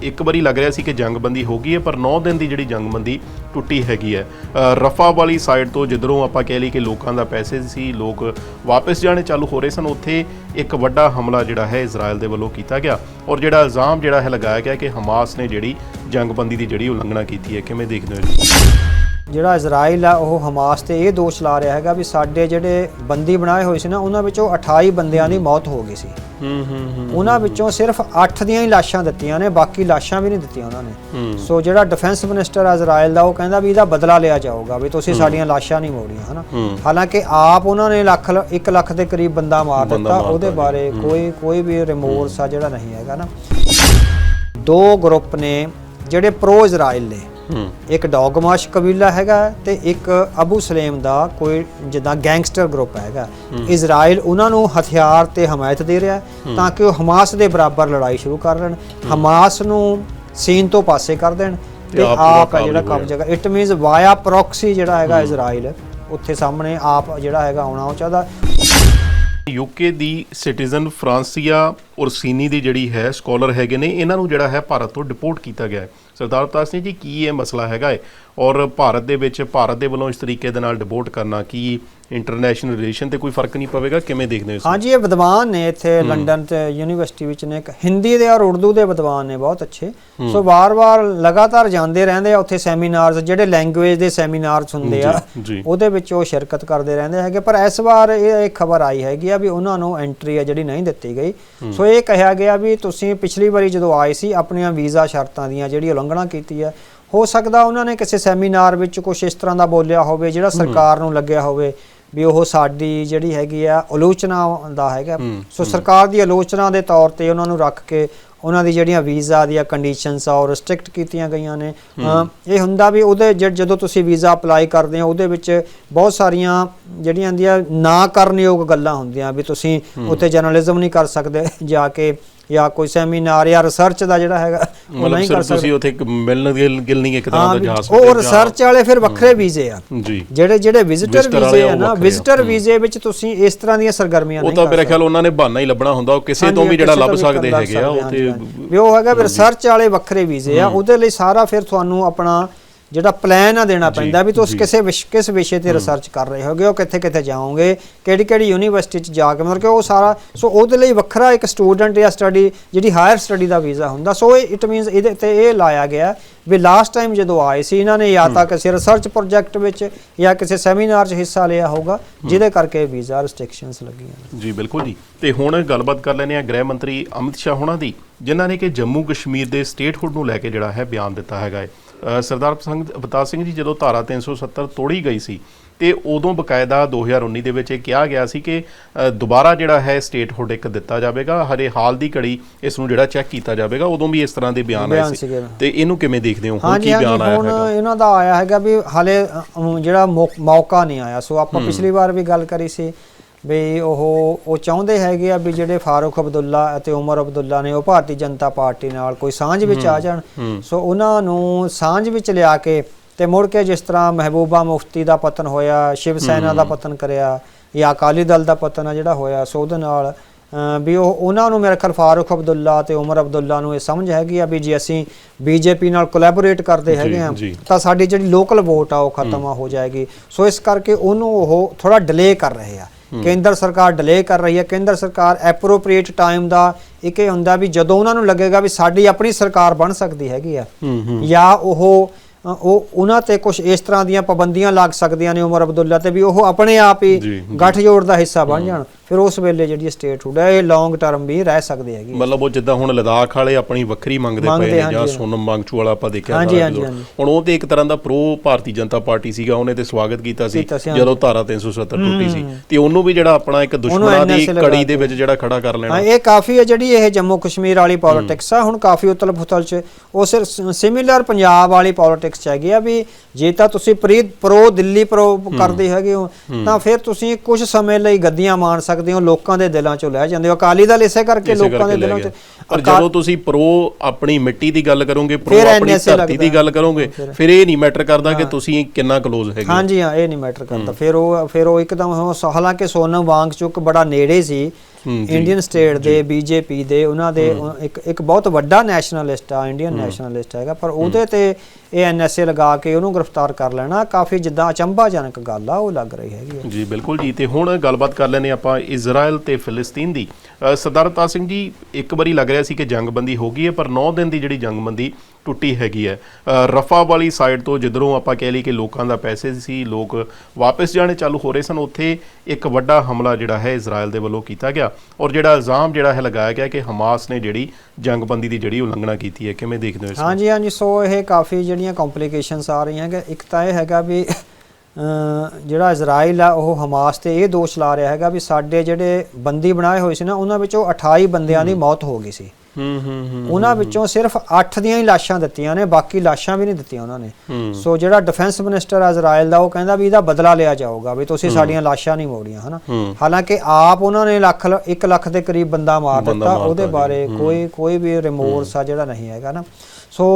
ਇੱਕ ਵਾਰੀ ਲੱਗ ਰਿਹਾ ਸੀ ਕਿ ਜੰਗਬੰਦੀ ਹੋ ਗਈ ਹੈ, ਪਰ 9 ਦਿਨ ਦੀ ਜਿਹੜੀ ਜੰਗਬੰਦੀ ਟੁੱਟੀ ਹੈਗੀ ਹੈ। ਰਫਾ ਵਾਲੀ ਸਾਈਡ ਤੋਂ ਜਿੱਧਰੋਂ ਆਪਾਂ ਕਹਿ ਲਈ ਕਿ ਲੋਕਾਂ ਦਾ ਪੈਸੇ ਸੀ, ਲੋਕ ਵਾਪਸ ਜਾਣੇ ਚਾਲੂ ਹੋ ਰਹੇ ਸਨ। ਉੱਥੇ ਇੱਕ ਵੱਡਾ ਹਮਲਾ ਜਿਹੜਾ ਹੈ ਇਜ਼ਰਾਈਲ ਦੇ ਵੱਲੋਂ ਕੀਤਾ ਗਿਆ ਔਰ ਜਿਹੜਾ ਇਲਜ਼ਾਮ ਜਿਹੜਾ ਹੈ ਲਗਾਇਆ ਗਿਆ ਕਿ ਹਮਾਸ ਨੇ ਜਿਹੜੀ ਜੰਗਬੰਦੀ ਦੀ ਜਿਹੜੀ ਉਲੰਘਣਾ ਕੀਤੀ ਹੈ। ਕਿਵੇਂ ਦੇਖਦੇ ਹੋ ਜਿਹੜਾ ਇਜ਼ਰਾਈਲ ਆ ਉਹ ਹਮਾਸ ਤੇ ਇਹ ਦੋਸ਼ ਲਾ ਰਿਹਾ ਹੈਗਾ ਵੀ ਸਾਡੇ ਜਿਹੜੇ ਬੰਦੀ ਬਣਾਏ ਹੋਏ ਸੀ ਨਾ ਉਹਨਾਂ ਵਿੱਚੋਂ 28 ਬੰਦਿਆਂ ਦੀ ਮੌਤ ਹੋ ਗਈ ਸੀ। ਹੂੰ ਹੂੰ ਉਹਨਾਂ ਵਿੱਚੋਂ ਸਿਰਫ 8 ਦੀਆਂ ਹੀ ਲਾਸ਼ਾਂ ਦਿੱਤੀਆਂ ਨੇ ਬਾਕੀ ਲਾਸ਼ਾਂ ਵੀ ਨਹੀਂ ਦਿੱਤੀਆਂ ਉਹਨਾਂ ਨੇ। ਸੋ ਜਿਹੜਾ ਡਿਫੈਂਸ ਮਿਨਿਸਟਰ ਆ ਇਜ਼ਰਾਈਲ ਦਾ ਉਹ ਕਹਿੰਦਾ ਵੀ ਇਹਦਾ ਬਦਲਾ ਲਿਆ ਜਾਊਗਾ ਵੀ ਤੁਸੀਂ ਸਾਡੀਆਂ ਲਾਸ਼ਾਂ ਨਹੀਂ ਮੋੜੀਆਂ ਹਨਾ? ਹਾਲਾਂਕਿ ਆਪ ਉਹਨਾਂ ਨੇ ਲੱਖ 1 ਲੱਖ ਦੇ ਕਰੀਬ ਬੰਦਾ ਮਾਰ ਦਿੱਤਾ ਉਹਦੇ। ਬਾਰੇ ਕੋਈ ਕੋਈ ਵੀ ਰਿਮੋਰਸ ਆ ਜਿਹੜਾ ਨਹੀਂ ਹੈਗਾ ਨਾ। ਦੋ ਗਰੁੱਪ ਨੇ ਜਿਹੜੇ ਪ੍ਰੋ ਇਜ਼ਰਾਈਲ ਨੇ। ਇੱਕ ਡੌਗਮਾਸ਼ ਕਬੀਲਾ ਹੈਗਾ ਤੇ ਇੱਕ ਅਬੂ ਸਲੇਮ ਦਾ ਕੋਈ ਜਿੱਦਾਂ ਗੈਂਗਸਟਰ ਗਰੁੱਪ ਹੈਗਾ। ਇਜ਼ਰਾਈਲ ਉਹਨਾਂ ਨੂੰ ਹਥਿਆਰ ਤੇ ਹਮਾਇਤ ਦੇ ਰਿਹਾ ਤਾਂ ਕਿ ਉਹ ਹਮਾਸ ਦੇ ਬਰਾਬਰ ਲੜਾਈ ਸ਼ੁਰੂ ਕਰ ਲੈਣ। ਹਮਾਸ ਨੂੰ ਸੀਨ ਤੋਂ ਪਾਸੇ ਕਰ ਦੇਣ ਤੇ ਆਪ ਜਿਹੜਾ ਕਬਜ਼ਾ ਇਟ ਮੀਨਸ ਵਾਇਆ ਪ੍ਰੋਕਸੀ ਜਿਹੜਾ ਹੈਗਾ ਇਜ਼ਰਾਈਲ ਉੱਥੇ ਸਾਹਮਣੇ ਆਪ ਜਿਹੜਾ ਹੈਗਾ ਆਉਣਾ ਉਹ ਚਾਹਦਾ। ਯੂਕੇ ਦੀ ਸਿਟੀਜ਼ਨ ਫਰਾਂਸੀਆ ਉਰਸੀਨੀ ਦੀ ਜਿਹੜੀ ਹੈ ਸਕਾਲਰ ਹੈਗੇ ਨੇ ਇਹਨਾਂ ਨੂੰ ਜਿਹੜਾ ਹੈ ਭਾਰਤ ਤੋਂ ਡਿਪੋਰਟ ਕੀਤਾ ਗਿਆ ਹੈ। ਸਰਦਾਰ ਅਵਤਾਰ ਸਿੰਘ ਜੀ, ਕੀ ਇਹ ਮਸਲਾ ਹੈਗਾ ਹੈ ਔਰ ਭਾਰਤ ਦੇ ਵਿੱਚ, ਭਾਰਤ ਦੇ ਵੱਲੋਂ ਇਸ ਤਰੀਕੇ ਦੇ ਨਾਲ ਡਿਬੋਟ ਕਰਨਾ ਕੀ ਇੰਟਰਨੈਸ਼ਨਲ ਰਿਲੇਸ਼ਨ ਤੇ ਕੋਈ ਫ਼ਰਕ ਨਹੀਂ ਪਵੇਗਾ? ਕਿਵੇਂ ਦੇਖਦੇ ਹੋ ਇਸ ਨੂੰ? ਹਾਂਜੀ ਇਹ ਵਿਦਵਾਨ ਨੇ ਇੱਥੇ ਲੰਡਨ ਤੇ ਯੂਨੀਵਰਸਿਟੀ ਵਿੱਚ ਨੇ ਇੱਕ ਹਿੰਦੀ ਦੇ ਔਰ ਉਰਦੂ ਦੇ ਵਿਦਵਾਨ ਨੇ ਬਹੁਤ ਅੱਛੇ। ਸੋ ਵਾਰ-ਵਾਰ ਲਗਾਤਾਰ ਜਾਂਦੇ ਰਹਿੰਦੇ ਆ ਉੱਥੇ ਸੈਮੀਨਾਰਸ ਜਿਹੜੇ ਲੈਂਗੁਏਜ ਦੇ ਸੈਮੀਨਾਰਸ ਹੁੰਦੇ ਆ। ਉਹਦੇ ਵਿੱਚ ਉਹ ਸ਼ਿਰਕਤ ਕਰਦੇ ਰਹਿੰਦੇ ਹੈਗੇ। ਪਰ ਇਸ ਵਾਰ ਇਹ ਇੱਕ ਖਬਰ ਆਈ ਹੈਗੀ ਆ ਵੀ ਉਹਨਾਂ ਨੂੰ ਐਂਟਰੀ ਆ ਜਿਹੜੀ ਨਹੀਂ ਦਿੱਤੀ ਗਈ। ਸੋ ਇਹ ਕਿਹਾ ਗਿਆ ਵੀ ਤੁਸੀਂ ਪਿਛਲੀ ਵਾਰੀ ਜਦੋਂ ਆਏ ਸੀ ਆਪਣੀਆਂ ਵੀਜ਼ਾ ਸ਼ਰਤਾਂ ਦੀਆਂ ਜਿਹੜੀ ਉਲੰਘਣਾ ਕੀਤੀ ਹੈ ਹੋ ਸਕਦਾ ਉਹਨਾਂ ਨੇ ਕਿਸੇ ਸੈਮੀਨਾਰ ਵਿੱਚ ਕੁਝ ਇਸ ਤਰ੍ਹਾਂ ਦਾ ਬੋਲਿਆ ਹੋਵੇ ਜਿਹੜਾ ਸਰਕਾਰ ਨੂੰ ਲੱਗਿਆ ਹੋਵੇ। ਵੀ ਉਹ ਸਾਡੀ ਜਿਹੜੀ ਹੈਗੀ ਆ ਆਲੋਚਨਾ ਦਾ ਹੈਗਾ। ਸੋ ਸਰਕਾਰ ਦੀ ਆਲੋਚਨਾ ਦੇ ਤੌਰ ਤੇ ਉਹਨਾਂ ਨੂੰ ਰੱਖ ਕੇ ਉਹਨਾਂ ਦੀ ਜਿਹੜੀਆਂ ਵੀਜ਼ਾ ਦੀਆਂ ਕੰਡੀਸ਼ਨਸ ਆ ਉਹ ਰਿਸਟ੍ਰਿਕਟ ਕੀਤੀਆਂ ਗਈਆਂ ਨੇ। ਇਹ ਹੁੰਦਾ ਵੀ ਉਹਦੇ ਜਦੋਂ ਤੁਸੀਂ ਵੀਜ਼ਾ ਅਪਲਾਈ ਕਰਦੇ ਹੋ ਉਹਦੇ ਵਿੱਚ ਬਹੁਤ ਸਾਰੀਆਂ ਜਿਹੜੀਆਂ ਹੁੰਦੀਆਂ ਨਾ ਕਰਨਯੋਗ ਗੱਲਾਂ ਹੁੰਦੀਆਂ ਵੀ ਤੁਸੀਂ ਉੱਥੇ ਜਰਨਲਿਜ਼ਮ ਨਹੀਂ ਕਰ ਸਕਦੇ ਜਾ ਕੇ ਜਾਂ ਕੋਈ ਸੈਮੀਨਾਰ ਜਾਂ ਰਿਸਰਚ ਦਾ ਜਿਹੜਾ ਹੈਗਾ ਉਹ ਨਹੀਂ ਕਰ ਸਕਦੇ। ਤੁਸੀਂ ਉੱਥੇ ਇੱਕ ਮਿਲਣ ਗਿਲ ਨਹੀਂ ਇੱਕ ਤਰ੍ਹਾਂ ਦਾ ਜਾ ਸਕਦੇ ਉਹ ਰਿਸਰਚ ਵਾਲੇ ਫਿਰ ਵੱਖਰੇ ਵੀਜ਼ੇ ਆ। ਜੀ। ਜਿਹੜੇ ਜਿਹੜੇ ਵਿਜ਼ਿਟਰ ਵੀਜ਼ੇ ਆ ਉਹ ਨਾ। ਵਿਜ਼ਿਟਰ ਵੀਜ਼ੇ ਵਿੱਚ ਤੁਸੀਂ ਇਸ ਤਰ੍ਹਾਂ ਦੀਆਂ ਸਰਗਰਮੀਆਂ ਉਹ ਨਹੀਂ ਤਾਂ ਕਰ ਮੇਰਾ ਖਿਆਲ ਉਹਨਾਂ ਨੇ ਬਹਾਨਾ ਹੀ ਲੱਭਣਾ ਹੁੰਦਾ ਉਹ ਕਿਸੇ ਤੋਂ ਵੀ ਜਿਹੜਾ ਲੱਭ ਤੋਂ ਸਕਦੇ ਹੈਗੇ ਆ ਉਹ ਤੇ। ਵੀ ਉਹ ਹੈਗਾ ਰਿਸਰਚ ਵਾਲੇ ਵੱਖਰੇ ਵੀਜ਼ੇ ਆ ਉਹਦੇ ਲਈ ਸਾਰਾ ਫਿਰ ਤੁਹਾਨੂੰ ਆਪਣਾ ਜਿਹੜਾ ਪਲਾਨ ਆ ਦੇਣਾ ਪੈਂਦਾ ਵੀ ਤੁਸੀਂ ਕਿਸੇ ਵਿਸ਼ ਕਿਸ ਵਿਸ਼ੇ ਤੇ ਰਿਸਰਚ ਕਰ ਰਹੇ ਹੋਗੇ ਉਹ ਕਿੱਥੇ ਕਿੱਥੇ ਜਾਓਗੇ ਕਿਹੜੀ ਕਿਹੜੀ ਯੂਨੀਵਰਸਿਟੀ ਚ ਜਾ ਕੇ ਮਤਲਬ ਕਿ ਉਹ ਸਾਰਾ ਸੋ ਉਹਦੇ ਲਈ ਵੱਖਰਾ ਇੱਕ ਸਟੂਡੈਂਟ ਜਾਂ ਸਟੱਡੀ ਜਿਹੜੀ ਹਾਇਰ ਸਟੱਡੀ ਦਾ ਵੀਜ਼ਾ ਹੁੰਦਾ ਸੋ ਇਟ ਮੀਨਸ ਇਹਦੇ ਤੇ ਇਹ ਲਾਇਆ ਗਿਆ ਵੀ ਲਾਸਟ ਟਾਈਮ ਜਦੋਂ ਆਏ ਸੀ ਇਹਨਾਂ ਨੇ ਜਾਂ ਤਾਂ ਕਿਸੇ ਰਿਸਰਚ ਪ੍ਰੋਜੈਕਟ ਵਿੱਚ ਜਾਂ ਕਿਸੇ ਸੈਮੀਨਾਰ 'ਚ ਹਿੱਸਾ ਲਿਆ ਹੋਊਗਾ ਜਿਹਦੇ ਕਰਕੇ ਵੀਜ਼ਾ ਰਿਸਟ੍ਰਿਕਸ਼ਨਸ ਲੱਗੀਆਂ ਜੀ ਬਿਲਕੁਲ ਜੀ। ਤੇ ਹੁਣ ਗੱਲਬਾਤ ਕਰ ਲੈਂਦੇ ਆ ਗ੍ਰਹਿ ਮੰਤਰੀ ਅਮਿਤ ਸ਼ਾਹ ਹੋਣਾ ਦੀ ਜਿਨ੍ਹਾਂ ਨੇ ਕਿ ਜੰਮੂ ਕਸ਼ਮੀਰ ਦੇ ਸਟੇਟਹੁੱਡ ਨੂੰ ਲੈ ਕੇ ਜਿਹੜਾ ਹੈ ਬਿਆਨ ਦਿੱਤਾ ਹੈਗਾ ਹੈ। ਸਰਦਾਰ ਸਿੰਘ ਅਵਤਾਰ ਸਿੰਘ ਜੀ ਜਦੋਂ ਧਾਰਾ 370 ਤੋੜੀ ਗਈ ਸੀ ਤੇ ਉਦੋਂ ਬਕਾਇਦਾ 2019 ਦੇ ਵਿੱਚ ਇਹ ਕਿਹਾ ਗਿਆ ਸੀ ਕਿ ਦੁਬਾਰਾ ਜਿਹੜਾ ਹੈ ਸਟੇਟਹੁੱਡ ਇੱਕ ਦਿੱਤਾ ਜਾਵੇਗਾ ਹਰੇ ਹਾਲ ਦੀ ਘੜੀ ਇਸ ਨੂੰ ਜਿਹੜਾ ਚੈੱਕ ਕੀਤਾ ਜਾਵੇਗਾ ਉਦੋਂ ਵੀ ਇਸ ਤਰ੍ਹਾਂ ਦੇ ਬਿਆਨ ਆਏ ਸੀ। ਤੇ ਇਹਨੂੰ ਕਿਵੇਂ ਦੇਖਦੇ ਹੋ? ਹੁਣ ਕੀ ਬਿਆਨ ਆਇਆ ਹੈਗਾ? ਇਹਨਾਂ ਦਾ ਆਇਆ ਹੈਗਾ ਵੀ ਹਾਲੇ ਜਿਹੜਾ ਮੌਕਾ ਨਹੀਂ ਆਇਆ। ਸੋ ਆਪਾਂ ਪਿਛਲੀ ਵਾਰ ਵੀ ਗੱਲ ਕਰੀ ਸੀ। ਵੀ ਉਹ ਉਹ ਚਾਹੁੰਦੇ ਹੈਗੇ ਆ ਵੀ ਜਿਹੜੇ ਫਾਰੂਕ ਅਬਦੁੱਲਾ ਅਤੇ ਉਮਰ ਅਬਦੁੱਲਾ ਨੇ ਉਹ ਭਾਰਤੀ ਜਨਤਾ ਪਾਰਟੀ ਨਾਲ ਕੋਈ ਸਾਂਝ ਵਿੱਚ ਆ ਜਾਣ। ਸੋ ਉਹਨਾਂ ਨੂੰ ਸਾਂਝ ਵਿੱਚ ਲਿਆ ਕੇ ਤੇ ਮੁੜ ਕੇ ਜਿਸ ਤਰ੍ਹਾਂ ਮਹਿਬੂਬਾ ਮੁਫਤੀ ਦਾ ਪਤਨ ਹੋਇਆ ਸ਼ਿਵ ਸੈਨਾ ਦਾ ਪਤਨ ਕਰਿਆ ਜਾਂ ਅਕਾਲੀ ਦਲ ਦਾ ਪਤਨ ਆ ਜਿਹੜਾ ਹੋਇਆ ਸੋ ਉਹਦੇ ਨਾਲ ਵੀ ਉਹ ਉਹਨਾਂ ਨੂੰ ਮੇਰੇ ਖਿਆਲ ਫਾਰੂਕ ਅਬਦੁੱਲਾ ਤੇ ਉਮਰ ਅਬਦੁੱਲਾ ਨੂੰ ਇਹ ਸਮਝ ਹੈਗੀ ਆ ਵੀ ਜੇ ਅਸੀਂ ਬੀਜੇਪੀ ਨਾਲ ਕੋਲੈਬੋਰੇਟ ਕਰਦੇ ਹੈਗੇ ਆ। ਤਾਂ ਸਾਡੀ ਜਿਹੜੀ ਲੋਕਲ ਵੋਟ ਆ ਉਹ ਖਤਮ ਹੋ। ਜਾਏਗੀ। ਸੋ ਇਸ ਕਰਕੇ ਉਹਨੂੰ ਉਹ ਥੋੜਾ ਡਿਲੇ ਕਰ ਰਹੇ ਆ। ਕੇਂਦਰ ਸਰਕਾਰ ਡਿਲੇ ਕਰ ਰਹੀ ਹੈ। ਕੇਂਦਰ ਸਰਕਾਰ ਐਪਰੋਪ੍ਰੀਏਟ ਟਾਈਮ ਦਾ ਇੱਕ ਇਹ ਹੁੰਦਾ ਵੀ ਜਦੋਂ ਉਹਨਾਂ ਨੂੰ ਲੱਗੇਗਾ ਵੀ ਸਾਡੀ ਆਪਣੀ ਸਰਕਾਰ ਬਣ ਸਕਦੀ ਹੈਗੀ ਆ ਜਾਂ ਉਹ ਉਹ ਉਹਨਾਂ ਤੇ ਕੁਝ ਇਸ ਤਰ੍ਹਾਂ ਦੀਆਂ ਪਾਬੰਦੀਆਂ ਲੱਗ ਸਕਦੀਆਂ ਨੇ ਉਮਰ ਅਬਦੁੱਲਾ ਤੇ ਵੀ ਉਹ ਆਪਣੇ ਆਪ ਹੀ ਗੱਠਜੋੜ ਦਾ ਹਿੱਸਾ ਬਣ ਜਾਣ। ਫਿਰ ਉਸ ਵੇਲੇ ਜਿਹੜੀ ਸਟੇਟ ਹੁਡ ਹੈ ਇਹ ਲੌਂਗ ਟਰਮ ਵੀ ਰਹਿ ਸਕਦੀ ਹੈਗੀ। ਮਤਲਬ ਉਹ ਜਿੱਦਾਂ ਹੁਣ ਲਦਾਖ ਵਾਲੇ ਆਪਣੀ ਵੱਖਰੀ ਮੰਗਦੇ ਪਏ ਨੇ ਜਾਂ। ਸੋਨਮ ਵਾਂਗਚੂ ਵਾਲਾ ਆਪਾਂ ਦੇਖਿਆ। ਹੁਣ ਉਹ ਤੇ ਇੱਕ ਤਰ੍ਹਾਂ ਦਾ ਪ੍ਰੋ ਭਾਰਤੀ ਜਨਤਾ ਪਾਰਟੀ ਸੀਗਾ ਉਹਨੇ ਤੇ ਸਵਾਗਤ ਕੀਤਾ ਸੀ ਜਦੋਂ ਧਾਰਾ 370 ਟੁੱਟੀ ਸੀ। ਤੇ ਉਹਨੂੰ ਵੀ ਜਿਹੜਾ ਆਪਣਾ ਇੱਕ ਦੁਸ਼ਮਣਾਂ ਦੀ ਕੜੀ ਦੇ ਵਿੱਚ ਜਿਹੜਾ ਖੜਾ ਕਰ ਲੈਣਾ। ਇਹ ਕਾਫੀ ਹੈ ਜਿਹੜੀ ਇਹ ਜੰਮੂ ਕਸ਼ਮੀਰ ਵਾਲੀ ਪੋਲਿਟਿਕਸ ਆ। ਹੁਣ ਕਾਫੀ ਉਤਲ ਫੁਤਲ ਚ ਉਹ ਸਿਰ ਸਿਮਿਲਰ ਪੰਜਾਬ ਵਾਲੀ ਪੋਲਿਟਿਕਸ ਚ ਹੈਗੀ ਆ ਵੀ ਜੇ ਤਾਂ ਤੁਸੀਂ ਪ੍ਰੀ ਪ੍ਰੋ ਦਿੱਲੀ ਪ੍ਰੋ ਕਰਦੇ ਹੈਗੇ ਹੋ ਤਾਂ ਫਿਰ ਤੁਸੀਂ ਕੁਝ ਸਮੇਂ ਲਈ ਗੱਦੀਆਂ ਮਾਣ ਸਕਦੇ ਹੋ ਲੋਕਾਂ ਦੇ ਦਿਲਾਂ ਚੋਂ ਲੈ ਜਾਂਦੇ ਹੋ। ਅਕਾਲੀ ਦਲ ਇਸੇ ਕਰਕੇ ਲੋਕਾਂ ਦੇ ਦਿਲਾਂ। ਚ ਪਰ ਜਦੋਂ ਤੁਸੀਂ ਪ੍ਰੋ ਆਪਣੀ ਮਿੱਟੀ ਦੀ ਗੱਲ ਕਰੋਗੇ ਪ੍ਰੋ ਆਪਣੀ ਧਰਤੀ ਦੀ। ਗੱਲ ਕਰੋਗੇ ਫਿਰ। ਇਹ ਨਹੀਂ ਮੈਟਰ ਕਰਦਾ ਕਿ ਤੁਸੀਂ ਕਿੰਨਾ ਕਲੋਜ਼ ਹੈਗੇ ਹਾਂਜੀ ਹਾਂ ਇਹ ਨਹੀਂ ਮੈਟਰ ਕਰਦਾ। ਫਿਰ ਉਹ ਫਿਰ ਉਹ ਇੱਕਦਮ ਹਾਲਾਂਕਿ ਸੋਨਮ ਵਾਂਗਚੁਕ ਬੜਾ ਨੇੜੇ ਸੀ ਇੰਡੀਅਨ ਸਟੇਟ ਦੇ ਬੀਜੇਪੀ ਦੇ ਉਹਨਾਂ ਦੇ ਇੱਕ ਇੱਕ ਬਹੁਤ ਵੱਡਾ ਨੈਸ਼ਨਲਿਸਟ ਆ ਇੰਡੀਅਨ ਨੈਸ਼ਨਲਿਸਟ ਹੈਗਾ ਪਰ ਉਹਦੇ ਤੇ ਇਹ ਐਨਐਸਏ ਲਗਾ ਕੇ ਉਹਨੂੰ ਗ੍ਰਿਫਤਾਰ ਕਰ ਲੈਣਾ ਕਾਫੀ ਜਿੱਦਾਂ ਅਚੰਭਾਜਨਕ ਗੱਲ ਆ ਉਹ ਲੱਗ ਰਹੀ ਹੈਗੀ ਆ। ਜੀ ਬਿਲਕੁਲ ਜੀ ਤੇ ਹੁਣ ਗੱਲਬਾਤ ਕਰ ਲੈਨੇ ਆਪਾਂ ਇਜ਼ਰਾਈਲ ਤੇ ਫਿਲਿਸਤੀਨ ਦੀ। ਸਰਦਾਰ ਸਿੰਘ ਜੀ ਇੱਕ ਵਾਰੀ ਲੱਗ ਰਿਹਾ ਸੀ ਕਿ ਜੰਗਬੰਦੀ ਹੋ ਗਈ ਹੈ ਪਰ 9 ਦਿਨ ਦੀ ਜਿਹੜੀ ਜੰਗਬੰਦੀ ਟੁੱਟੀ ਹੈਗੀ ਹੈ। ਰਫਾ ਵਾਲੀ ਸਾਈਡ ਤੋਂ ਜਿੱਧਰੋਂ ਆਪਾਂ ਕਹਿ ਲਈ ਕਿ ਲੋਕਾਂ ਦਾ ਪੈਸੇ ਸੀ ਲੋਕ ਵਾਪਸ ਜਾਣੇ ਚਾਲੂ ਹੋ ਰਹੇ ਸਨ। ਉੱਥੇ ਇੱਕ ਵੱਡਾ ਹਮਲਾ ਜਿਹੜਾ ਹੈ ਇਜ਼ਰਾਈਲ ਦੇ ਵੱਲੋਂ ਕੀਤਾ ਗਿਆ ਔਰ ਜਿਹੜਾ ਇਲਜ਼ਾਮ ਜਿਹੜਾ ਹੈ ਲਗਾਇਆ ਗਿਆ ਕਿ ਹਮਾਸ ਨੇ ਜਿਹੜੀ ਜੰਗਬੰਦੀ ਦੀ ਜਿਹੜੀ ਉਲੰਘਣਾ ਕੀਤੀ ਹੈ। ਕਿਵੇਂ ਦੇਖਦੇ ਹੋ ਇਸ ਨੂੰ? ਹਾਂਜੀ ਹਾਂਜੀ ਸੋ ਇਹ ਕਾਫੀ ਜਿਹੜੀਆਂ ਕੰਪਲਿਕੇਸ਼ਨਸ ਆ ਰਹੀਆਂ ਹੈਗਾ ਇੱਕ ਤਾਂ ਇਹ ਹੈਗਾ ਵੀ ਜਿਹੜਾ ਇਜ਼ਰਾਈਲ ਆ ਉਹ ਹਮਾਸ ਤੇ ਇਹ ਦੋਸ਼ ਲਾ ਰਿਹਾ ਹੈਗਾ ਵੀ ਸਾਡੇ ਜਿਹੜੇ ਬੰਦੀ ਬਣਾਏ ਹੋਏ ਸੀ ਨਾ ਉਹਨਾਂ ਵਿੱਚੋਂ 28 ਬੰਦਿਆਂ ਦੀ ਮੌਤ ਹੋ ਗਈ ਸੀ। ਹੂੰ ਹੂੰ ਉਹਨਾਂ ਵਿੱਚੋਂ ਸਿਰਫ 8 ਦੀਆਂ ਹੀ ਲਾਸ਼ਾਂ ਦਿੱਤੀਆਂ ਨੇ ਬਾਕੀ ਲਾਸ਼ਾਂ ਵੀ ਨਹੀਂ ਦਿੱਤੀਆਂ ਉਹਨਾਂ ਨੇ। ਸੋ ਜਿਹੜਾ ਡਿਫੈਂਸ ਮਿਨਿਸਟਰ ਇਜ਼ਰਾਈਲ ਦਾ ਉਹ ਕਹਿੰਦਾ ਵੀ ਇਹਦਾ ਬਦਲਾ ਲਿਆ ਜਾਊਗਾ ਵੀ ਤੁਸੀਂ ਸਾਡੀਆਂ ਲਾਸ਼ਾਂ ਨਹੀਂ ਮੋੜੀਆਂ ਹਨਾ? ਹਾਲਾਂਕਿ ਆਪ ਉਹਨਾਂ ਨੇ ਲੱਖ 1 ਲੱਖ ਦੇ ਕਰੀਬ ਬੰਦਾ ਮਾਰ ਦਿੱਤਾ ਉਹਦੇ। ਬਾਰੇ ਕੋਈ ਕੋਈ ਵੀ ਰਿਮੋਰਸ ਆ ਜਿਹੜਾ ਨਹੀਂ ਹੈਗਾ ਨਾ ਸੋ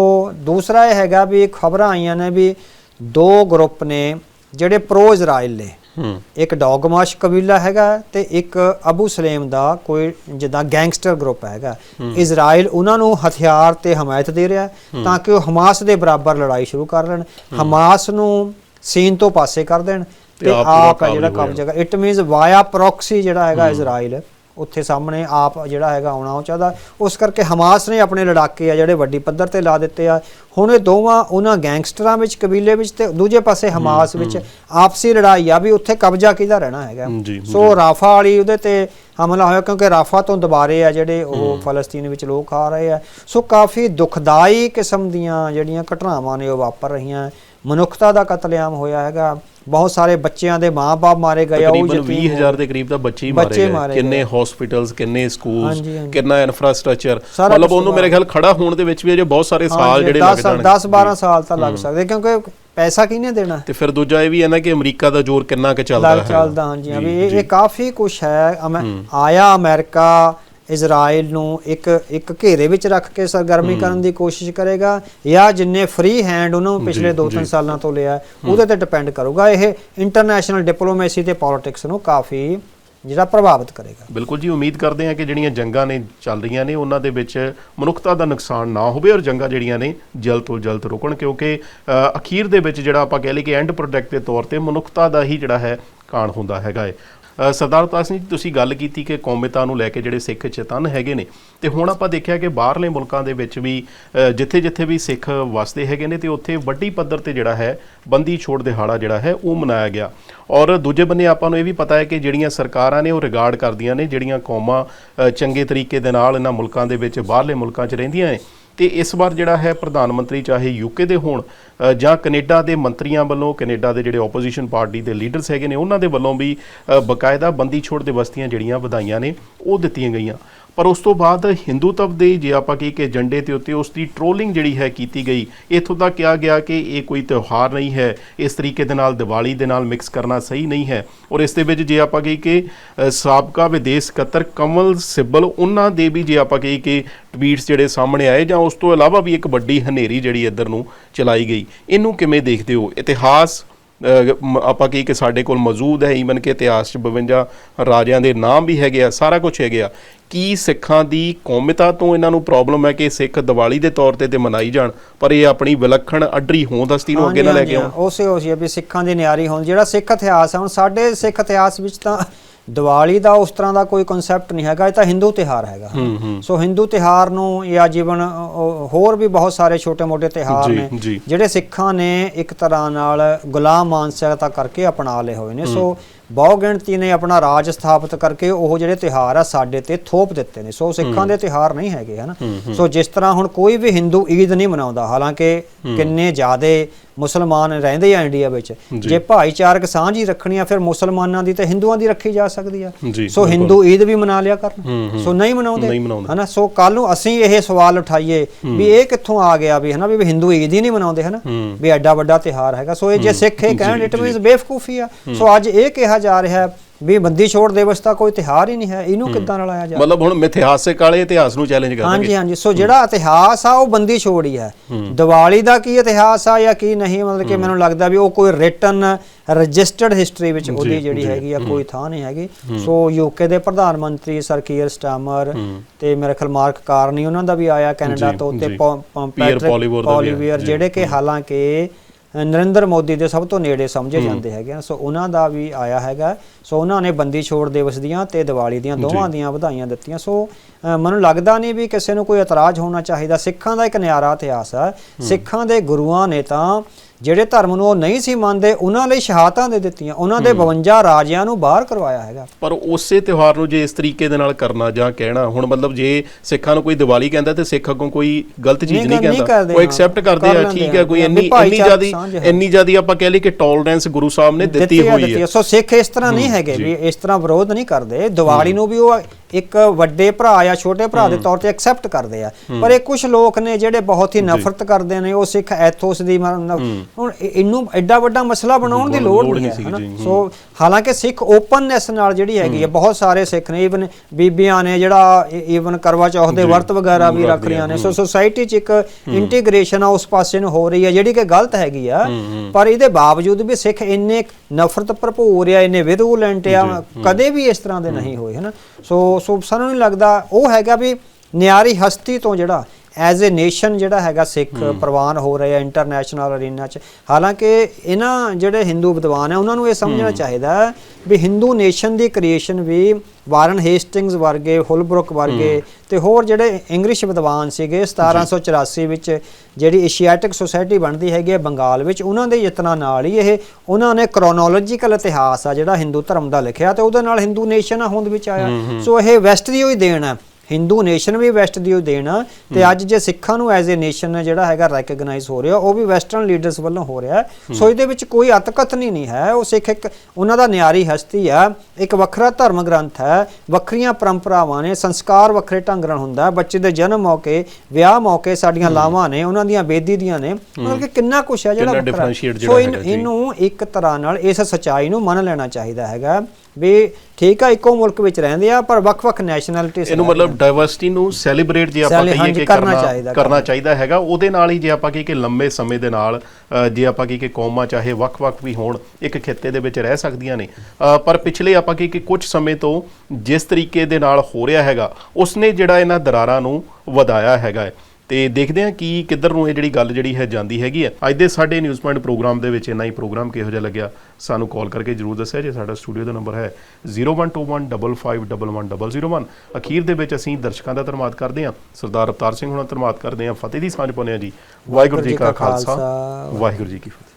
ਦੂਸਰਾ ਇਹ ਹੈਗਾ ਵੀ ਖਬਰਾਂ ਆਈਆਂ ਨੇ ਵੀ ਦੋ ਗਰੁੱਪ ਨੇ ਜਿਹੜੇ ਪ੍ਰੋ ਇਜ਼ਰਾਈਲ ਨੇ। ਹੂੰ ਇੱਕ ਡੌਗਮਾਸ਼ ਕਬੀਲਾ ਹੈਗਾ ਤੇ ਇੱਕ ਅਬੂ ਸਲੇਮ ਦਾ ਕੋਈ ਜਿੱਦਾਂ ਗੈਂਗਸਟਰ ਗਰੁੱਪ ਹੈਗਾ। ਇਜ਼ਰਾਈਲ ਉਹਨਾਂ ਨੂੰ ਹਥਿਆਰ ਤੇ ਹਮਾਇਤ ਦੇ ਰਿਹਾ ਤਾਂ ਕਿ ਉਹ ਹਮਾਸ ਦੇ ਬਰਾਬਰ ਲੜਾਈ ਸ਼ੁਰੂ ਕਰ ਲੈਣ ਹਮਾਸ ਨੂੰ ਸੀਨ ਤੋਂ ਪਾਸੇ ਕਰ ਦੇਣ ਤੇ ਆਪ ਜਿਹੜਾ ਕਬਜ਼ਾ ਕਰ ਇਟ ਮੀਨਸ ਵਾਇਆ ਪ੍ਰੋਕਸੀ ਜਿਹੜਾ ਹੈਗਾ ਇਜ਼ਰਾਈਲ। ਉੱਥੇ ਸਾਹਮਣੇ ਆਪ ਜਿਹੜਾ ਹੈਗਾ ਆਉਣਾ ਉਹ ਚਾਹਦਾ। ਉਸ ਕਰਕੇ ਹਮਾਸ ਨੇ ਆਪਣੇ ਲੜਾਕੇ ਆ ਜਿਹੜੇ ਵੱਡੀ ਪੱਧਰ ਤੇ ਲਾ ਦਿੱਤੇ ਆ। ਹੁਣ ਇਹ ਦੋਵਾਂ ਉਹਨਾਂ ਗੈਂਗਸਟਰਾਂ ਵਿੱਚ ਕਬੀਲੇ ਵਿੱਚ ਤੇ ਦੂਜੇ ਪਾਸੇ ਹਮਾਸ ਵਿੱਚ ਆਪਸੀ ਲੜਾਈ ਆ ਵੀ ਉੱਥੇ ਕਬਜ਼ਾ ਕਿਹਦਾ ਰਹਿਣਾ ਹੈਗਾ। ਸੋ ਰਾਫਾ ਵਾਲੀ ਉਹਦੇ ਤੇ ਹਮਲਾ ਹੋਇਆ ਕਿਉਂਕਿ ਰਾਫਾ ਤੋਂ ਦੁਬਾਰੇ ਆ ਜਿਹੜੇ ਉਹ ਫਲਸਤੀਨ ਵਿੱਚ ਲੋਕ ਆ ਰਹੇ ਆ। ਸੋ ਕਾਫੀ ਦੁਖਦਾਈ ਕਿਸਮ ਦੀਆਂ ਜਿਹੜੀਆਂ ਘਟਨਾਵਾਂ ਨੇ ਉਹ ਵਾਪਰ ਰਹੀਆਂ। ਮਨੁੱਖਤਾ ਦਾ ਕਤਲੇਆਮ ਹੋਇਆ ਹੈਗਾ। ਬਹੁਤ ਸਾਰੇ ਬੱਚਿਆਂ ਦੇ ਮਾਪੇ ਮਾਰੇ ਗਏ ਆ ਉਹ ਤਕਰੀਬਨ ਯਤੀਮ 20000 ਦੇ ਕਰੀਬ ਤਾਂ ਬੱਚੇ ਹੀ ਮਾਰੇ ਗਏ। ਕਿੰਨੇ ਹਸਪੀਟਲਸ ਕਿੰਨੇ ਸਕੂਲਸ। ਕਿੰਨਾ ਇਨਫਰਾਸਟ੍ਰਕਚਰ ਮਤਲਬ ਉਹਨੂੰ ਮੇਰੇ ਖਿਆਲ ਖੜਾ ਹੋਣ ਦੇ ਵਿੱਚ ਵੀ ਅਜੇ ਬਹੁਤ ਸਾਰੇ ਸਾਲ ਜਿਹੜੇ ਲੱਗ ਜਾਣਗੇ। 10 12 ਸਾਲ ਤਾਂ ਲੱਗ ਸਕਦੇ ਕਿਉਂਕਿ ਪੈਸਾ ਕਿਹਨੇ ਦੇਣਾ? ਤੇ ਫਿਰ ਦੂਜਾ ਇਹ ਵੀ ਹੈ ਨਾ ਕਿ ਅਮਰੀਕਾ ਦਾ ਜ਼ੋਰ ਕਿੰਨਾ ਕੁ ਚੱਲਦਾ ਹੈ। ਚੱਲਦਾ ਹਾਂਜੀ। ਇਹ ਕਾਫੀ ਕੁਝ ਹੈ। ਆਇਆ ਅਮਰੀਕਾ ਇਜ਼ਰਾਈਲ ਨੂੰ ਇੱਕ ਇੱਕ ਘੇਰੇ ਵਿੱਚ ਰੱਖ ਕੇ ਸਰਗਰਮੀ ਕਰਨ ਦੀ ਕੋਸ਼ਿਸ਼ ਕਰੇਗਾ ਜਾਂ ਜਿੰਨੇ ਫ੍ਰੀ ਹੈਂਡ ਉਹਨਾਂ ਨੂੰ ਪਿਛਲੇ 2-3 ਸਾਲਾਂ ਤੋਂ ਲਿਆ ਉਹਦੇ ਤੇ ਡਿਪੈਂਡ ਕਰੂਗਾ। ਇਹ ਇੰਟਰਨੈਸ਼ਨਲ ਡਿਪਲੋਮੇਸੀ ਤੇ ਪੋਲਿਟਿਕਸ ਨੂੰ ਕਾਫੀ ਜਿਹੜਾ ਪ੍ਰਭਾਵਿਤ ਕਰੇਗਾ। ਬਿਲਕੁਲ ਜੀ ਉਮੀਦ ਕਰਦੇ ਹਾਂ ਕਿ ਜਿਹੜੀਆਂ ਜੰਗਾਂ ਨੇ ਚੱਲ ਰਹੀਆਂ ਨੇ ਉਹਨਾਂ ਦੇ ਵਿੱਚ ਮਨੁੱਖਤਾ ਦਾ ਨੁਕਸਾਨ ਨਾ ਹੋਵੇ ਔਰ ਜੰਗਾਂ ਜਿਹੜੀਆਂ ਨੇ ਜਲਦ ਤੋਂ ਜਲਦ ਰੁਕਣ ਕਿਉਂਕਿ ਅਖੀਰ ਦੇ ਵਿੱਚ ਜਿਹੜਾ ਆਪਾਂ ਕਹਿ ਲਈ ਕਿ ਐਂਡ ਪ੍ਰੋਡਕਟ ਦੇ ਤੌਰ ਤੇ ਮਨੁੱਖਤਾ ਦਾ ਹੀ ਜਿਹੜਾ ਹੈ ਕਾਣ ਹੁੰਦਾ ਹੈਗਾ ਅ, ਸਰਦਾਰ ਉਤਾਰ ਸਿੰਘ ਜੀ, ਤੁਸੀਂ ਗੱਲ ਕੀਤੀ ਕਿ ਕੌਮਤਾ ਨੂੰ ਲੈ ਕੇ ਜਿਹੜੇ ਸਿੱਖ ਚੇਤਨ ਹੈਗੇ ਨੇ, ਤੇ ਹੁਣ ਆਪਾਂ ਦੇਖਿਆ ਕਿ ਬਾਹਰਲੇ ਮੁਲਕਾਂ ਦੇ ਵਿੱਚ ਵੀ ਜਿੱਥੇ ਜਿੱਥੇ ਵੀ ਸਿੱਖ ਵਸਦੇ ਹੈਗੇ ਨੇ, ਤੇ ਉੱਥੇ ਵੱਡੀ ਪੱਧਰ ਤੇ ਜਿਹੜਾ ਹੈ, ਬੰਦੀ ਛੋੜ ਦਿਹਾੜਾ ਜਿਹੜਾ ਹੈ, ਉਹ ਮਨਾਇਆ ਗਿਆ। ਔਰ ਦੂਜੇ ਬੰਨੇ ਆਪਾਂ ਨੂੰ ਇਹ ਵੀ ਪਤਾ ਹੈ ਕਿ ਜਿਹੜੀਆਂ ਸਰਕਾਰਾਂ ਨੇ, ਉਹ ਰਿਗਾਰਡ ਕਰਦੀਆਂ ਨੇ, ਜਿਹੜੀਆਂ ਕੌਮਾਂ ਚੰਗੇ ਤਰੀਕੇ ਦੇ ਨਾਲ ਇਹਨਾਂ ਮੁਲਕਾਂ ਦੇ ਵਿੱਚ ਬਾਹਰਲੇ ਮੁਲਕਾਂ 'ਚ ਰਹਿੰਦੀਆਂ ਨੇ ਤੇ ਇਸ ਵਾਰ ਜਿਹੜਾ ਹੈ ਪ੍ਰਧਾਨ ਮੰਤਰੀ ਚਾਹੇ ਯੂਕੇ ਦੇ ਹੋਣ ਜਾਂ ਕੈਨੇਡਾ ਦੇ ਮੰਤਰੀਆਂ ਵੱਲੋਂ ਕੈਨੇਡਾ ਦੇ ਜਿਹੜੇ ਆਪੋਜੀਸ਼ਨ ਪਾਰਟੀ ਦੇ ਲੀਡਰਸ ਹੈਗੇ ਨੇ ਉਹਨਾਂ ਦੇ ਵੱਲੋਂ ਵੀ ਅ, ਬਕਾਇਦਾ ਬੰਦੀ ਛੋੜ ਦਿਵਸਤੀਆਂ ਜਿਹੜੀਆਂ ਵਧਾਈਆਂ ਨੇ ਉਹ ਦਿੱਤੀਆਂ ਗਈਆਂ। ਪਰ ਉਸ ਤੋਂ ਬਾਅਦ ਹਿੰਦੂਤਵ ਦੇ ਜੇ ਆਪਾਂ ਕਹੀ ਕਿ ਏਜੰਡੇ ਤੇ ਉੱਤੇ ਉਸ ਦੀ ਟ੍ਰੋਲਿੰਗ ਜਿਹੜੀ ਹੈ ਕੀਤੀ ਗਈ, ਇੱਥੋਂ ਤੱਕ ਕਿਹਾ ਗਿਆ ਕਿ ਇਹ ਕੋਈ ਤਿਉਹਾਰ ਨਹੀਂ ਹੈ, ਇਸ ਤਰੀਕੇ ਦੇ ਨਾਲ ਦੀਵਾਲੀ ਦੇ ਨਾਲ ਮਿਕਸ ਕਰਨਾ ਸਹੀ ਨਹੀਂ ਹੈ ਔਰ ਇਸ ਦੇ ਵਿੱਚ ਜੇ ਆਪਾਂ ਕਹੀ ਕਿ ਸਾਬਕਾ ਵਿਦੇਸ਼ ਸਕੱਤਰ ਕਮਲ ਸਿੱਬਲ, ਉਹਨਾਂ ਦੇ ਵੀ ਜੇ ਆਪਾਂ ਕਹੀ ਕਿ ਟਵੀਟਸ ਜਿਹੜੇ ਸਾਹਮਣੇ ਆਏ ਜਾਂ ਉਸ ਤੋਂ ਇਲਾਵਾ ਵੀ ਇੱਕ ਵੱਡੀ ਹਨੇਰੀ ਜਿਹੜੀ ਇੱਧਰ ਨੂੰ ਚਲਾਈ ਗਈ, ਇਹਨੂੰ ਕਿਵੇਂ ਦੇਖਦੇ ਹੋ? ਇਤਿਹਾਸ ਆਪਾਂ ਕਹੀ ਕਿ ਸਾਡੇ ਕੋਲ ਮੌਜੂਦ ਹੈ ਈਵਨ ਕਿ ਇਤਿਹਾਸ 'ਚ 52 ਰਾਜਿਆਂ ਦੇ ਨਾਮ ਵੀ ਹੈਗੇ ਆ ਸਾਰਾ ਕੁਝ ਹੈਗੇ ਆ। ਕੀ ਸਿੱਖਾਂ ਦੀ ਕੌਮਤਾ ਤੋਂ ਇਹਨਾਂ ਨੂੰ ਪ੍ਰੋਬਲਮ ਹੈ ਕਿ ਸਿੱਖ ਦੀਵਾਲੀ ਦੇ ਤੌਰ ਤੇ ਤੇ ਮਨਾਈ ਜਾਣ ਪਰ ਇਹ ਆਪਣੀ ਵਿਲੱਖਣ ਅੱਡਰੀ ਹੋਂਦ ਹਸਤੀ ਨੂੰ ਅੱਗੇ ਨਾ ਲੈ ਕੇ ਆਉਣ? ਉਸੇ ਉਸੇ ਆ ਵੀ ਸਿੱਖਾਂ ਦੀ ਨਿਆਰੀ ਹੋਣ ਜਿਹੜਾ ਸਿੱਖ ਇਤਿਹਾਸ ਆ ਹੁਣ ਸਾਡੇ ਸਿੱਖ ਇਤਿਹਾਸ ਵਿੱਚ ਤਾਂ ਦੀਵਾਲੀ ਦਾ ਉਸ ਤਰ੍ਹਾਂ ਦਾ ਕੋਈ ਕਨਸੈਪਟ ਨਹੀਂ ਹੈਗਾ ਇਹ ਤਾਂ ਹਿੰਦੂ ਤਿਹਾਰ ਹੈਗਾ। ਸੋ ਹਿੰਦੂ ਤਿਹਾਰ ਨੂੰ ਜਾਂ ਜੀਵਨ ਹੋਰ ਵੀ ਬਹੁਤ ਸਾਰੇ ਛੋਟੇ-ਮੋਟੇ ਤਿਹਾਰ ਨੇ। ਜਿਹੜੇ ਸਿੱਖਾਂ ਨੇ ਇੱਕ ਤਰ੍ਹਾਂ ਨਾਲ ਗੁਲਾਮ ਮਾਨਸਿਕਤਾ ਕਰਕੇ ਅਪਣਾ ਲਏ ਹੋਏ ਨੇ। ਸੋ ਬਹੁ ਗਿਣਤੀ ਨੇ ਆਪਣਾ ਰਾਜ ਸਥਾਪਿਤ ਕਰਕੇ ਉਹ ਜਿਹੜੇ ਤਿਹਾਰ ਆ ਸਾਡੇ ਤੇ ਥੋਪ ਦਿੱਤੇ ਨੇ। ਸੋ ਸਿੱਖਾਂ ਦੇ ਤਿਹਾਰ ਨਹੀਂ ਹੈਗੇ ਹਨਾ? ਸੋ ਜਿਸ ਤਰ੍ਹਾਂ ਹੁਣ ਕੋਈ ਵੀ ਹਿੰਦੂ ਈਦ ਨਹੀਂ ਮਨਾਉਂਦਾ ਹਾਲਾਂਕਿ ਕਿੰਨੇ ਜ਼ਿਆਦੇ ਮੁਸਲਮਾਨ ਰਹਿੰਦੇ ਆ ਇੰਡੀਆ ਵਿੱਚ। ਜੀ। ਭਾਈਚਾਰਕ ਸਾਂਝ ਹੀ ਰੱਖਣੀ ਆ ਫਿਰ ਮੁਸਲਮਾਨਾਂ ਦੀ ਤੇ ਹਿੰਦੂਆਂ ਦੀ ਰੱਖੀ ਜਾ ਸਕਦੀ ਆ। ਸੋ। ਹਿੰਦੂ ਈਦ ਵੀ ਮਨਾ ਲਿਆ ਕਰਨ। ਸੋ ਨਹੀਂ ਮਨਾਉਂਦੇ। ਹਨਾ? ਸੋ ਕੱਲ ਨੂੰ ਅਸੀਂ ਇਹ ਸਵਾਲ ਉਠਾਈਏ ਵੀ ਇਹ ਕਿੱਥੋਂ ਆ ਗਿਆ ਵੀ ਹਨਾ ਵੀ ਹਿੰਦੂ ਈਦ ਹੀ ਨਹੀਂ ਮਨਾਉਂਦੇ ਹਨਾ। ਵੀ ਐਡਾ ਵੱਡਾ ਤਿਹਾਰ ਹੈਗਾ। ਸੋ ਇਹ ਜੇ ਸਿੱਖ ਇਹ ਕਹਿਣ ਇਟ। ਮੀਨਸ ਬੇਵਕੂਫੀ ਆ। ਸੋ ਅੱਜ ਇਹ ਕਿਹਾ ਜਾ ਰਿਹਾ ਹੈ। ਵੀ ਬੰਦੀ ਛੋੜ ਦਿਵਸ ਤਾਂ ਕੋਈ ਤਿਹਾਰ ਹੀ ਨਹੀਂ ਹੈ। ਇਹਨੂੰ ਕਿੱਦਾਂ ਰਲਾਇਆ ਜਾ ਮਤਲਬ ਹੁਣ ਮਿਥਿਹਾਸਿਕ ਵਾਲੇ ਇਤਿਹਾਸ ਨੂੰ ਚੈਲੰਜ ਕਰਨਗੇ ਹਾਂਜੀ ਹਾਂਜੀ। ਸੋ ਜਿਹੜਾ ਇਤਿਹਾਸ ਆ ਉਹ ਬੰਦੀ ਛੋੜ ਹੀ ਹੈ। ਦੀਵਾਲੀ ਦਾ ਕੀ ਇਤਿਹਾਸ ਆ ਜਾਂ ਕੀ ਨਹੀਂ ਮਤਲਬ ਕਿ ਮੈਨੂੰ ਲੱਗਦਾ ਵੀ ਉਹ ਕੋਈ ਰਿਟਨ ਰਜਿਸਟਰਡ ਹਿਸਟਰੀ ਵਿੱਚ ਉਹਦੀ ਜਿਹੜੀ ਹੈਗੀ ਆ ਕੋਈ ਥਾਂ ਨਹੀਂ ਹੈਗੀ। ਸੋ ਯੂਕੇ ਦੇ ਪ੍ਰਧਾਨ ਮੰਤਰੀ ਸਰ ਕੀਅਰ ਸਟਾਮਰ ਤੇ ਮੇਰੇ ਖਿਆਲ ਮਾਰਕ ਕਾਰਨੀ ਉਹਨਾਂ ਦਾ ਵੀ ਆਇਆ ਕੈਨੇਡਾ ਤੋਂ ਤੇ ਪੈਟਰਿਕ ਪੋਲੀਵਰ। ਜਿਹੜੇ ਕਿ ਹਾਲਾਂਕਿ ਨਰਿੰਦਰ ਮੋਦੀ ਦੇ ਸਭ ਤੋਂ ਨੇੜੇ ਸਮਝੇ ਜਾਂਦੇ ਹੈਗੇ ਸੋ ਉਹਨਾਂ ਦਾ ਵੀ ਆਇਆ ਹੈਗਾ। ਸੋ ਉਹਨਾਂ ਨੇ ਬੰਦੀ ਛੋੜ ਦਿਵਸ ਦੀਆਂ ਤੇ ਦੀਵਾਲੀ ਦੀਆਂ ਦੋਵਾਂ ਦੀਆਂ ਵਧਾਈਆਂ ਦਿੱਤੀਆਂ। ਸੋ ਮੈਨੂੰ ਲੱਗਦਾ ਨਹੀਂ ਵੀ ਕਿਸੇ ਨੂੰ ਕੋਈ ਇਤਰਾਜ਼ ਹੋਣਾ ਚਾਹੀਦਾ। ਸਿੱਖਾਂ ਦਾ ਇੱਕ ਨਿਆਰਾ ਇਤਿਹਾਸ ਹੈ। ਸਿੱਖਾਂ ਦੇ ਗੁਰੂਆਂ ਨੇ ਤਾਂ ਜਿਹੜੇ ਧਰਮ ਨੂੰ ਉਹ ਨਹੀਂ ਸੀ ਮੰਨਦੇ ਉਹਨਾਂ ਲਈ ਸ਼ਹਾਦਤਾਂ ਦੇ ਦਿੱਤੀਆਂ। ਉਹਨਾਂ ਦੇ 52 ਰਾਜਿਆਂ ਨੂੰ ਬਾਹਰ ਕਰਵਾਇਆ ਹੈਗਾ। ਪਰ ਉਸੇ ਤਿਉਹਾਰ ਨੂੰ ਜੇ ਇਸ ਤਰੀਕੇ ਦੇ ਨਾਲ ਕਰਨਾ ਜਾਂ ਕਹਿਣਾ ਹੁਣ ਮਤਲਬ ਜੇ ਸਿੱਖਾਂ ਨੂੰ ਕੋਈ ਦੀਵਾਲੀ ਕਹਿੰਦਾ ਤੇ ਸਿੱਖ ਅੱਗੋਂ ਕੋਈ ਗਲਤ ਚੀਜ਼ ਨਹੀਂ ਕਹਿੰਦਾ। ਉਹ ਐਕਸੈਪਟ ਕਰਦੇ ਕਰ ਆ ਠੀਕ ਹੈ ਕੋਈ ਇੰਨੀ ਇੰਨੀ ਜਿਆਦੀ। ਇੰਨੀ ਜਿਆਦੀ ਆਪਾਂ ਕਹਿ ਲਈ ਕਿ ਟੋਲਰੈਂਸ ਗੁਰੂ ਸਾਹਿਬ ਨੇ ਦਿੱਤੀ ਹੋਈ ਹੈ। ਸੋ ਸਿੱਖ ਇਸ ਤਰ੍ਹਾਂ ਨਹੀਂ ਹੈਗੇ ਵੀ ਇਸ ਤਰ੍ਹਾਂ ਵਿਰੋਧ ਨਹੀਂ ਕਰਦੇ। ਦੀਵਾਲੀ ਨੂੰ ਵੀ ਉਹ ਇੱਕ ਵੱਡੇ ਭਰਾ ਜਾਂ ਛੋਟੇ ਭਰਾ ਦੇ ਤੌਰ ਤੇ ਐਕਸੈਪਟ ਕਰਦੇ ਆ। ਪਰ ਇਹ ਕੁਝ ਲੋਕ ਨੇ ਜਿਹੜੇ ਬਹੁਤ ਹੀ ਨਫ਼ਰਤ ਕਰਦੇ ਨੇ। ਉਹ ਸਿੱਖ ਐਥੋਸ ਦੀ ਹੁਣ ਇਹ- ਇਹਨੂੰ ਐਡਾ ਵੱਡਾ ਮਸਲਾ ਬਣਾਉਣ ਦੀ ਲੋੜ ਨਹੀਂ ਹਨਾ। ਹੂੰ। ਸੋ ਹਾਲਾਂਕਿ ਸਿੱਖ ਓਪਨਨੈਸ ਨਾਲ ਜਿਹੜੀ ਹੈਗੀ ਹੈ ਬਹੁਤ ਸਾਰੇ ਸਿੱਖ ਨੇ ਇਵਨ ਬੀਬੀਆਂ ਨੇ ਜਿਹੜਾ ਇਵਨ ਕਰਵਾ ਚੌਥ ਦੇ ਵਰਤ ਵਗੈਰਾ ਵੀ ਰੱਖ ਰਹੀਆਂ ਨੇ। ਸੋ ਸੋਸਾਇਟੀ 'ਚ ਇੱਕ ਇੰਟੀਗ੍ਰੇਸ਼ਨ ਆ ਉਸ ਪਾਸੇ ਨੂੰ ਹੋ ਰਹੀ ਹੈ ਜਿਹੜੀ ਕਿ ਗਲਤ ਹੈਗੀ ਆ। ਪਰ ਇਹਦੇ ਬਾਵਜੂਦ ਵੀ ਸਿੱਖ ਇੰਨੇ ਨਫ਼ਰਤ ਭਰਪੂਰ ਆ ਇੰਨੇ ਵਿਰੂਲੈਂਟ ਆ ਕਦੇ ਵੀ ਇਸ ਤਰ੍ਹਾਂ ਦੇ ਨਹੀਂ ਹੋਏ ਹਨਾ? ਸੋ ਸੋ ਸਾਨੂੰ ਨਹੀਂ ਲੱਗਦਾ ਉਹ ਹੈਗਾ ਵੀ ਨਿਆਰੀ ਹਸਤੀ ਤੋਂ ਜਿਹੜਾ ਐਜ਼ ਅ ਨੇਸ਼ਨ ਜਿਹੜਾ ਹੈਗਾ ਸਿੱਖ ਪ੍ਰਵਾਨ ਹੋ ਰਿਹਾ ਇੰਟਰਨੈਸ਼ਨਲ ਅਰੀਨਾ 'ਚ ਹਾਲਾਂਕਿ ਇਹਨਾਂ ਜਿਹੜੇ ਹਿੰਦੂ ਵਿਦਵਾਨ ਆ ਉਹਨਾਂ ਨੂੰ ਇਹ ਸਮਝਣਾ ਚਾਹੀਦਾ ਵੀ ਹਿੰਦੂ ਨੇਸ਼ਨ ਦੀ ਕ੍ਰੀਏਸ਼ਨ ਵੀ ਵਾਰਨ ਹੇਸਟਿੰਗਸ ਵਰਗੇ ਹੁਲਬਰੁਕ ਵਰਗੇ ਤੇ ਹੋਰ ਜਿਹੜੇ ਇੰਗਲਿਸ਼ ਵਿਦਵਾਨ ਸੀਗੇ 1784 ਵਿੱਚ ਜਿਹੜੀ ਏਸ਼ੀਆਟਿਕ ਸੁਸਾਇਟੀ ਬਣਦੀ ਹੈਗੀ ਹੈ ਬੰਗਾਲ ਵਿੱਚ ਉਹਨਾਂ ਦੇ ਯਤਨਾਂ ਨਾਲ ਹੀ ਇਹ ਉਹਨਾਂ ਨੇ ਕ੍ਰੋਨੋਲੋਜੀਕਲ ਇਤਿਹਾਸ ਆ ਜਿਹੜਾ ਹਿੰਦੂ ਧਰਮ ਦਾ ਲਿਖਿਆ ਤੇ ਉਹਦੇ ਨਾਲ ਹਿੰਦੂ ਨੇਸ਼ਨ ਹੋਂਦ ਵਿੱਚ ਆਇਆ। ਸੋ ਇਹ ਵੈਸਟ ਦੀ ਹੋਈ ਦੇਣ ਹੈ ਹਿੰਦੂ ਨੇਸ਼ਨ ਵੀ ਵੈਸਟ ਦੀ ਹੋਈ ਦੇਣ ਤੇ ਅੱਜ ਜੇ ਸਿੱਖਾਂ ਨੂੰ ਐਜ਼ ਅ ਨੇਸ਼ਨ ਜਿਹੜਾ ਹੈਗਾ ਰੈਕਗਨਾਈਜ਼ ਹੋ ਰਿਹਾ ਉਹ ਵੀ ਵੈਸਟਰਨ ਲੀਡਰਸ ਵੱਲੋਂ ਹੋ ਰਿਹਾ। ਸੋ ਇਹਦੇ ਵਿੱਚ ਕੋਈ ਅਤਕਥਨੀ ਨਹੀਂ ਹੈ। ਉਹ ਸਿੱਖ ਇੱਕ ਉਹਨਾਂ ਦਾ ਨਿਆਰੀ ਹਸਤੀ ਆ। ਇੱਕ ਵੱਖਰਾ ਧਰਮ ਗ੍ਰੰਥ ਹੈ। ਵੱਖਰੀਆਂ ਪਰੰਪਰਾਵਾਂ ਨੇ ਸੰਸਕਾਰ ਵੱਖਰੇ ਢੰਗ ਨਾਲ ਹੁੰਦਾ। ਬੱਚੇ ਦੇ ਜਨਮ ਮੌਕੇ ਵਿਆਹ ਮੌਕੇ ਸਾਡੀਆਂ ਲਾਵਾਂ ਨੇ ਉਹਨਾਂ ਦੀਆਂ ਬੇਦੀ ਦੀਆਂ ਨੇ। ਮਤਲਬ ਕਿ ਕਿੰਨਾ ਕੁਛ ਹੈ ਜਿਹੜਾ ਵੱਖਰਾ। ਸੋ। ਇਹਨੂੰ ਇੱਕ ਤਰ੍ਹਾਂ ਨਾਲ ਇਸ ਸਚਾਈ ਨੂੰ ਮੰਨ ਲੈਣਾ ਚਾਹੀਦਾ ਹੈਗਾ। ਵੀ ਠੀਕ ਆ ਇੱਕੋ ਮੁਲਕ ਵਿੱਚ ਰਹਿੰਦੇ ਆ ਪਰ ਵੱਖ-ਵੱਖ ਨੈਸ਼ਨੈਲਿਟੀਜ਼ ਇਹਨੂੰ ਮਤਲਬ ਡਾਈਵਰਸਿਟੀ ਨੂੰ ਸੈਲੀਬ੍ਰੇਟ ਜੇ ਆਪਾਂ ਕਹੀਏ ਕਿ ਕਰਨਾ ਕਰਨਾ ਚਾਹੀਦਾ, ਹੈਗਾ। ਉਹਦੇ ਨਾਲ ਹੀ ਜੇ ਆਪਾਂ ਕਹੀਏ ਕਿ ਲੰਮੇ ਸਮੇਂ ਦੇ ਨਾਲ ਜੇ ਆਪਾਂ ਕਹੀਏ ਕਿ ਕੌਮਾਂ ਚਾਹੇ ਵੱਖ-ਵੱਖ ਵੀ ਹੋਣ ਇੱਕ ਖਿੱਤੇ ਦੇ ਵਿੱਚ ਰਹਿ ਸਕਦੀਆਂ ਨੇ। ਪਰ ਪਿਛਲੇ ਆਪਾਂ ਕਹੀਏ ਕਿ ਕੁਝ ਸਮੇਂ ਤੋਂ ਜਿਸ ਤਰੀਕੇ ਦੇ ਨਾਲ ਹੋ ਰਿਹਾ ਹੈਗਾ ਉਸਨੇ ਜਿਹੜਾ ਇਹਨਾਂ ਦਰਾਰਾਂ ਨੂੰ ਵਧਾਇਆ ਹੈਗਾ ਹੈ। ਤੇ ਦੇਖਦੇ ਹਾਂ ਕਿ ਕਿੱਧਰ ਨੂੰ ਇਹ ਜਿਹੜੀ ਗੱਲ ਜਿਹੜੀ ਹੈ ਜਾਂਦੀ ਹੈਗੀ ਹੈ। ਅੱਜ ਦੇ ਸਾਡੇ ਨਿਊਜ਼ ਪੁਆਇੰਟ ਪ੍ਰੋਗਰਾਮ ਦੇ ਵਿੱਚ ਇੰਨਾ ਹੀ ਪ੍ਰੋਗਰਾਮ ਕਿਹੋ ਜਿਹਾ ਲੱਗਿਆ ਸਾਨੂੰ ਕਾਲ ਕਰਕੇ ਜਰੂਰ ਦੱਸਿਆ। ਜੇ ਸਾਡਾ ਸਟੂਡੀਓ ਦਾ ਨੰਬਰ ਹੈ 0121551101 ਅਖੀਰ ਦੇ ਵਿੱਚ ਅਸੀਂ ਦਰਸ਼ਕਾਂ ਦਾ ਧੰਨਵਾਦ ਕਰਦੇ ਹਾਂ। ਸਰਦਾਰ ਅਵਤਾਰ ਸਿੰਘ ਹੁਣਾਂ ਧੰਨਵਾਦ ਕਰਦੇ ਹਾਂ। ਫਤਿਹ ਦੀ ਸਾਂਝ ਪਾਉਂਦੇ ਹਾਂ ਜੀ। ਵਾਹਿਗੁਰੂ ਜੀ ਕਾ ਖਾਲਸਾ। ਵਾਹਿਗੁਰੂ ਜੀ ਕੀ ਫਤਿਹ।